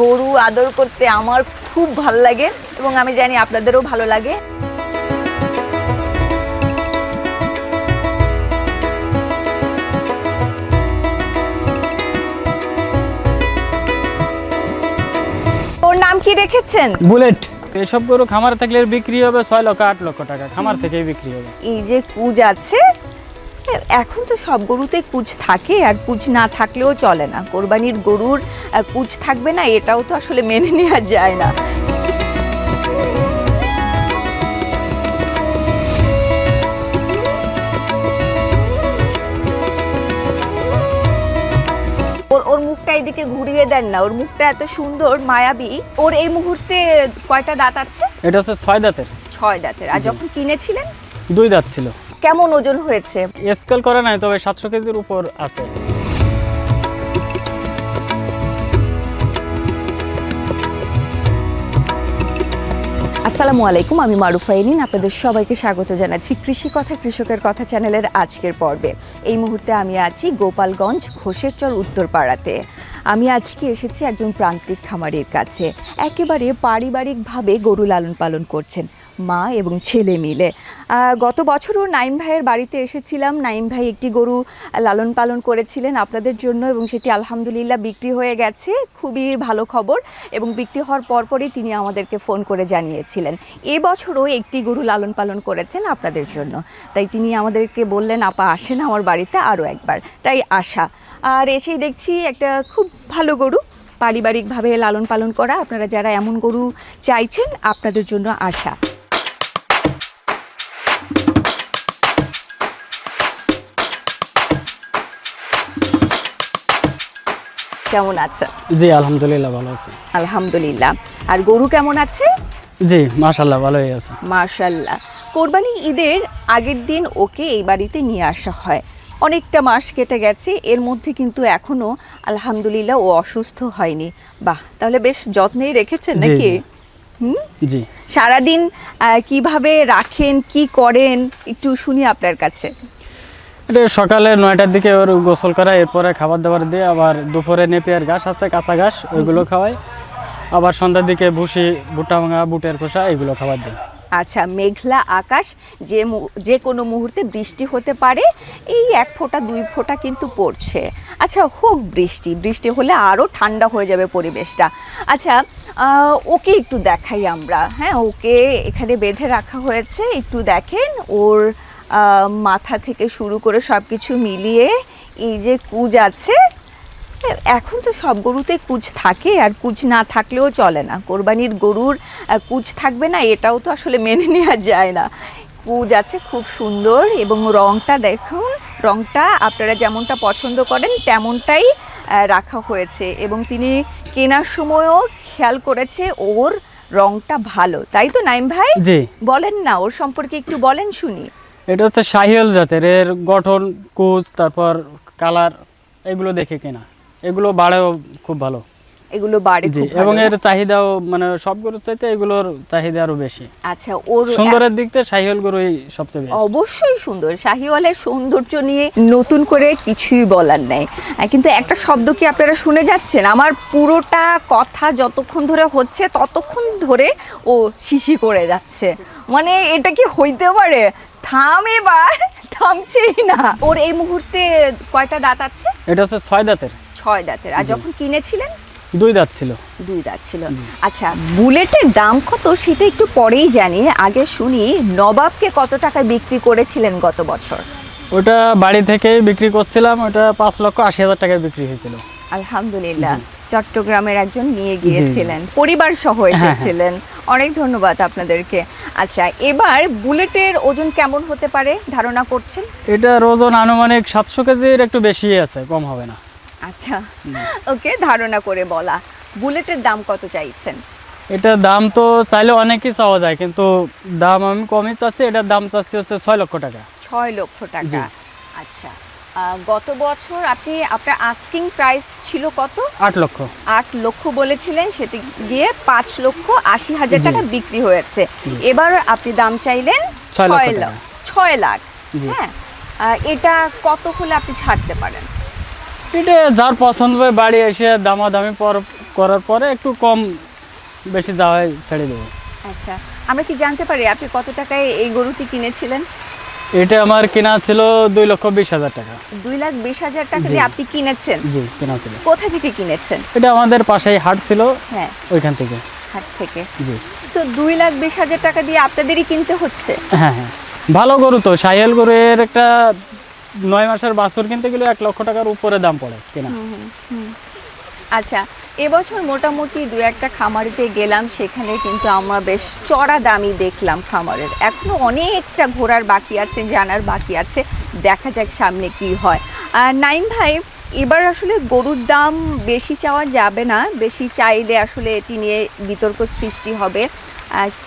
গরু আদর করতে আমার খুব ভালো লাগে এবং আমি জানি আপনাদেরও ভালো লাগে। ওর নাম কি রেখেছেন? বুলেট। এসব গরু খামারে থাকলে বিক্রি হবে ছয় লক্ষ আট লক্ষ টাকা। খামার থেকেই বিক্রি হবে। এই যে কুজ আছে এখন তো সব গরুতে কুচ থাকে আর কুচ না থাকলেও চলে না। কোরবানির গরুর কুচ থাকবে না এটাও তো আসলে মেনে নেওয়া যায় না। ওর ওর মুখটা এদিকে ঘুরিয়ে দেন না ওর মুখটা এত সুন্দর মায়াবী। ওর এই মুহূর্তে কয়টা দাঁত আছে? এটা হচ্ছে ছয় দাঁতের। ছয় দাঁতের। আর যখন কিনেছিলেন? দুই দাঁত ছিল। কেমন ওজন হয়েছে? স্কেল করে নাই তবে সাতশো কেজির উপর আছে। আসসালামু আলাইকুম আমি মারুফা এলিন আপনাদের সবাইকে স্বাগত জানাচ্ছি কৃষি কথা কৃষকের কথা চ্যানেলের আজকের পর্বে। এই মুহূর্তে আমি আছি গোপালগঞ্জ ঘোষেরচর উত্তরপাড়াতে। আমি আজকে এসেছি একজন প্রান্তিক খামারের কাছে। একেবারে পারিবারিকভাবে গরু লালন পালন করছেন। মা এবং ছেলে মিলে। গত বছরও নাইম ভাইয়ের বাড়িতে এসেছিলাম। নাইম ভাই একটি গরু লালন পালন করেছিলেন আপনাদের জন্য এবং সেটি আলহামদুলিল্লাহ বিক্রি হয়ে গেছে। খুবই ভালো খবর এবং বিক্রি হওয়ার পরপরই তিনি আমাদেরকে ফোন করে জানিয়েছিলেন। এবছরও একটি গরু লালন পালন করেছেন আপনাদের জন্য। তাই তিনি আমাদেরকে বললেন, আপা, আসেন আমার বাড়িতে আরও একবার। তাই আশা। আর এসেই দেখছি একটা খুব ভালো গরু, পারিবারিকভাবে লালন পালন করা। আপনারা যারা এমন গরু চাইছেন, আপনাদের জন্য আশা। কেমন আছেন জি আলহামদুলিল্লাহ ভালো আছে। আলহামদুলিল্লাহ। আর গরু কেমন আছে? জি মাশাল্লাহ ভালোই আছে। মার্শাল্লাহ কোরবানি ঈদের আগের দিন ওকে এই বাড়িতে নিয়ে আসা হয়। অনেকটা মাস কেটে গেছে এর মধ্যে কিন্তু এখনও আলহামদুলিল্লাহ ও অসুস্থ হয়নি। বাহ তাহলে বেশ যত্নেই রেখেছেন নাকি। হুম? জি। সারাদিন কীভাবে রাখেন কি করেন? একটু শুনি আপনার কাছে। এটা সকালে নয়টার দিকে ওর গোসল করা এরপরে খাবার দাবার দিয়ে আবার দুপুরে নেপিয়ার ঘাস আছে কাঁচা ঘাস ওইগুলো খাওয়াই আবার সন্ধ্যার দিকে ভুসি ভুট্টা ভাঙা বুটের খোসা এগুলো খাবার দিই আচ্ছা মেঘলা আকাশ যে যে কোনো মুহূর্তে বৃষ্টি হতে পারে এই এক ফোঁটা দুই ফোঁটা কিন্তু পড়ছে। আচ্ছা হোক বৃষ্টি বৃষ্টি হলে আরও ঠান্ডা হয়ে যাবে পরিবেশটা। আচ্ছা ওকে একটু দেখাই আমরা। হ্যাঁ ওকে এখানে বেঁধে রাখা হয়েছে একটু দেখেন ওর মাথা থেকে শুরু করে সব কিছু মিলিয়ে এই যে কুজ আছে এখন তো সব গরুতে কুচ থাকে আর কুচ না থাকলেও চলে না। কোরবানির গরুর কুচ থাকবে না এটাও তো আসলে মেনে নেওয়া যায় না। কুচ আছে খুব সুন্দর এবং রংটা দেখুন রংটা আপনারা যেমনটা পছন্দ করেন তেমনটাই রাখা হয়েছে এবং তিনি কেনার সময়ও খেয়াল করেছে ওর রংটা ভালো। তাই তো নাইম ভাই? বলেন না ওর সম্পর্কে একটু বলেন শুনি। এটা হচ্ছে শাহিয়াল জাতের এর গঠন কুচ তারপর কালার এগুলো দেখে কিনা। এগুলো বাড়েও খুব ভালো। এগুলো বাড়ে জি এবং এর চাহিদাও মানে সব গরুর চাইতে এগুলোর চাহিদা আরও বেশি। আচ্ছা ওর সুন্দরের দিক থেকে শাহিয়াল গরুই সবচেয়ে বেশি অবশ্যই সুন্দর। শাহিওয়ালের সৌন্দর্য নিয়ে নতুন করে কিছুই বলার নেই। কিন্তু একটা শব্দ কি আপনারা শুনে যাচ্ছেন? আমার পুরোটা কথা যতক্ষণ ধরে হচ্ছে ততক্ষণ ধরে ও শিশি করে যাচ্ছে। মানে এটা কি হইতে পারে? থাম এবার থামছেই না। ওর এই মুহূর্তে কয়টা দাঁত আছে? এটা হচ্ছে ছয় দাঁতের। ছয় দাঁতের। আর যখন কিনেছিলেন? দুই দাঁত ছিল। দুই দাঁত ছিল। আচ্ছা বুলেটের দাম কত সেটা একটু পরেই জানি। আগে শুনি নবাবকে কত টাকায় বিক্রি করেছিলেন গত বছর? ওটা বাড়ি থেকে বিক্রি করছিলাম। ওটা পাঁচ লক্ষ আশি হাজার টাকায় বিক্রি হয়েছিল। আলহামদুলিল্লাহ। চট্টগ্রামের একজন নিয়ে গিয়েছিলেন। পরিবার সহ হ্যাঁ, হ্যাঁ। এসেছিলেন। অনেক ধন্যবাদ আপনাদেরকে। আচ্ছা এবার বুলেটের ওজন কেমন হতে পারে? ধারণা করছেন? এটার ওজন আনুমানিক সাতশো কেজির একটু বেশি আছে কম হবে না। আচ্ছা ওকে ধারণা করে বলা। বুলেটের দাম কত চাইছেন? এটার দাম তো চাইলে অনেকই চাওয়া যায় কিন্তু দাম আমি কমই চাচ্ছি। এটার দাম চাচ্ছি হচ্ছে ছয় লক্ষ টাকা। ছয় লক্ষ টাকা। আচ্ছা গত বছর আপনি আপনার আস্কিং প্রাইস ছিল কত? আট লক্ষ। আট লক্ষ বলেছিলেন সেটি গিয়ে পাঁচ লক্ষ আশি হাজার টাকা বিক্রি হয়েছে। এবার আপনি দাম চাইলেন ছয়। লাখ ছয় লাখ। হ্যাঁ? এটা কত হলে আপনি ছাড়তে পারেন? এটা যার পছন্দ হয় বাড়ি এসে দামাদামি করার পরে একটু কম বেশি যাওয়ায় ছেড়ে দেবো। আচ্ছা। আমরা কি জানতে পারি আপনি কত টাকায় এই গরুটি কিনেছিলেন? এটা আমার কেনা ছিল দুই লক্ষ বিশ হাজার টাকা। দুই লাখ বিশ হাজার টাকা দিয়ে আপনি কিনেছেন? জি কেনা ছিল। কোথা থেকে কিনেছেন? এটা আমাদের পাশেই হাট ছিল। হ্যাঁ। ওইখান থেকে। হাট থেকে। জি। তো দুই লাখ বিশ হাজার টাকা দিয়ে আপনাদেরই কিনতে হচ্ছে? হ্যাঁ হ্যাঁ। ভালো গরু তো। সাহিয়াল গরুর একটা নয় মাসের বাছুর কিনতে গেলে এক লক্ষ টাকার উপরে দাম পড়ে কেনা। আচ্ছা এবছর মোটামুটি দু একটা খামারে যে গেলাম সেখানে কিন্তু আমরা বেশ চড়া দামি দেখলাম খামারের। এখনও অনেকটা ঘোরার বাকি আছে জানার বাকি আছে। দেখা যাক সামনে কি হয়। আর নাইম ভাই এবার আসলে গরুর দাম বেশি চাওয়া যাবে না। বেশি চাইলে আসলে এটি নিয়ে বিতর্ক সৃষ্টি হবে।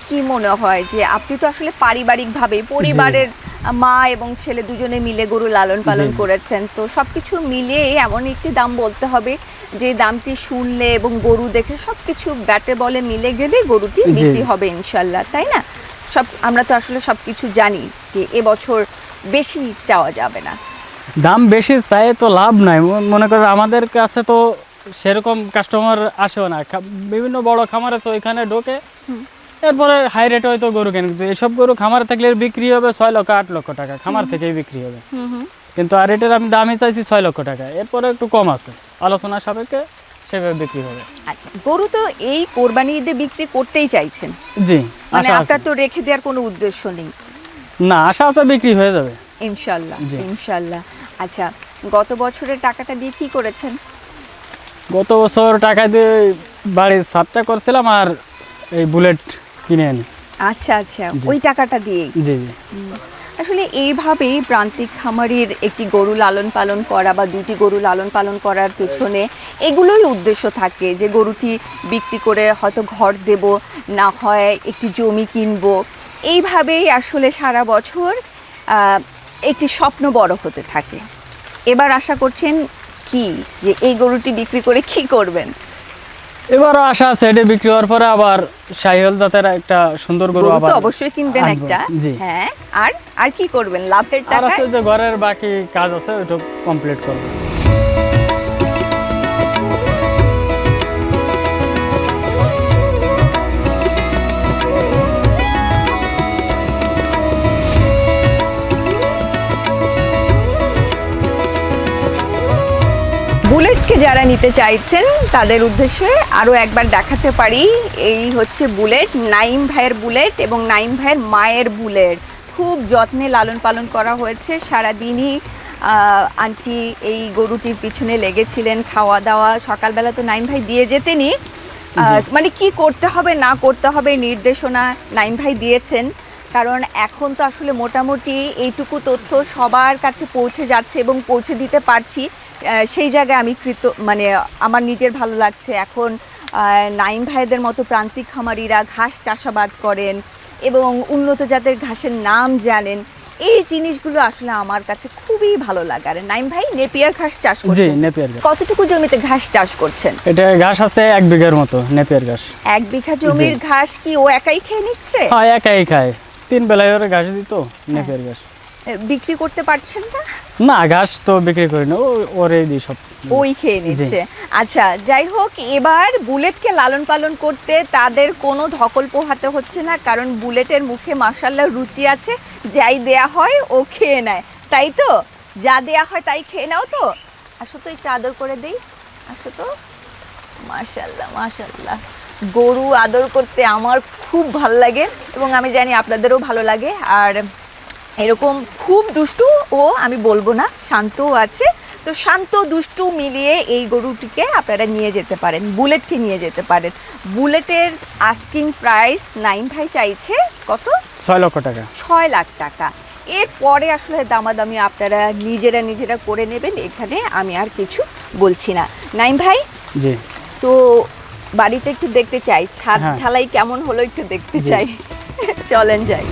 কি মনে হয় যে আপনি তো আসলে পারিবারিকভাবে পরিবারের মা এবং ছেলে দুজনে মিলে গরু লালন পালন করেছেন। তো সব কিছু মিলিয়ে এমন একটি দাম বলতে হবে যে দামটি শুনলে এবং গরু দেখে সব কিছু ব্যাটে বলে মিলে গেলে গরুটি বিক্রি হবে ইনশাল্লাহ তাই না? সব আমরা তো আসলে সব কিছু জানি যে এবছর বেশি চাওয়া যাবে না। দাম বেশি চাই তো লাভ নাই। মনে করেন আমাদের কাছে তো সেরকম কাস্টমার আসেও না। বিভিন্ন বড় খামার আছে ওইখানে ঢোকে। এরপরে হাই রেট হয়তো গরু কেন কিন্তু এসব গরু খামার থাকলে বিক্রি হবে ছয় লক্ষ আট লক্ষ টাকা খামার থেকেই বিক্রি হবে। কিন্তু আর এটার আমি দামই চাইছি ছয় লক্ষ টাকা এরপরে একটু কম আছে। আলোচনা সাপেক্ষে সেভাবে বিক্রি হবে। আচ্ছা গরু তো এই কোরবানি ঈদে বিক্রি করতেই চাইছেন। জি মানে আপনার তো রেখে দেওয়ার কোনো উদ্দেশ্য নেই। না আশা আছে বিক্রি হয়ে যাবে। ইনশাল্লাহ। ইনশাল্লাহ। আচ্ছা গত বছরের টাকাটা দিয়ে কি করেছেন? গত বছর টাকা দিয়ে বাড়ির সাতটা করছিলাম আর এই বুলেট কিনে আনি। আচ্ছা আচ্ছা ওই টাকাটা দিয়ে জি জি। আসলে এইভাবেই প্রান্তিক খামারির একটি গরু লালন পালন করা বা দুটি গরু লালন পালন করার পেছনে এগুলোই উদ্দেশ্য থাকে যে গরুটি বিক্রি করে হয়তো ঘর দেব না হয় একটি জমি কিনবো। এইভাবেই আসলে সারা বছর একটি স্বপ্ন বড় হতে থাকে। এবার আশা করছেন কি? যে এই গরুটি বিক্রি করে কি করবেন? এবারও আশা আছে এটা বিক্রি হওয়ার পরে আবার সাইহল জাতের একটা সুন্দর গরু আবার অবশ্যই কিনবেন একটা। হ্যাঁ আর আর কি করবেন? লাভের আর টাকা আছে যে ঘরের বাকি কাজ আছে ওটা কমপ্লিট করব। যারা নিতে চাইছেন তাদের উদ্দেশ্যে আরও একবার দেখাতে পারি এই হচ্ছে বুলেট নাইম ভাইয়ের বুলেট এবং নাইম ভাইয়ের মায়ের বুলেট। খুব যত্নে লালন পালন করা হয়েছে সারাদিনই আন্টি এই গরুটির পিছনে লেগেছিলেন খাওয়া দাওয়া সকালবেলা তো নাইম ভাই দিয়ে যেতেনি। মানে কি করতে হবে না করতে হবে নির্দেশনা নাইম ভাই দিয়েছেন। কারণ এখন তো আসলে মোটামুটি এইটুকু তথ্য সবার কাছে পৌঁছে যাচ্ছে এবং পৌঁছে দিতে পারছি। সেই জায়গায় আমি কৃত মানে আমার নিজের ভালো লাগছে। এখন নাইম ভাইদের মতো প্রান্তিক খামারিরা ঘাস চাষাবাদ করেন এবং উন্নত জাতের ঘাসের নাম জানেন। এই জিনিসগুলো আসলে আমার কাছে খুবই ভালো লাগে। আর নাইম ভাই নেপিয়ার ঘাস চাষ জি করছেন? নেপিয়ার ঘাস। কতটুকু জমিতে ঘাস চাষ করছেন? এটা ঘাস আছে এক বিঘার মতো নেপিয়ার ঘাস। এক বিঘা জমির ঘাস কি ও একাই খেয়ে নিচ্ছে? হ্যাঁ একাই খায়। তিন বেলায় ওরা ঘাস দিত নেপিয়ার ঘাস। বিক্রি করতে পারছেন না? না ঘাস তো বিক্রি করি না ওরে দিই সব। ওই খেয়ে নিচ্ছে। আচ্ছা যাই হোক এবার বুলেটকে লালন পালন করতে তাদের কোনো ধকল পোহাতে হচ্ছে না কারণ বুলেটের মুখে মার্শাল্লাহ রুচি আছে যাই দেয়া হয় ও খেয়ে নেয়। তাই তো? যা দেয়া হয় তাই খেয়ে নাও তো। আসো তো একটু আদর করে দিই। আসো তো। মার্শাল্লাহ মার্শাল্লাহ গরু আদর করতে আমার খুব ভালো লাগে এবং আমি জানি আপনাদেরও ভালো লাগে। আর এরকম খুব দুষ্টু ও আমি বলব না শান্তও আছে। তো শান্ত দুষ্টু মিলিয়ে এই গরুটিকে আপনারা নিয়ে যেতে পারেন বুলেটকে নিয়ে যেতে পারেন। বুলেটের আস্কিং প্রাইস নাইন ভাই চাইছে কত? ছয় লক্ষ টাকা। ছয় লাখ টাকা। এরপরে আসলে দামাদামি আপনারা নিজেরা নিজেরা করে নেবেন এখানে আমি আর কিছু বলছি না। নাইম ভাই? জি। তো বাড়িটা একটু দেখতে চাই। ছাদ ঠালাই ঢালাই কেমন হলো একটু দেখতে চাই। চলেন যাই।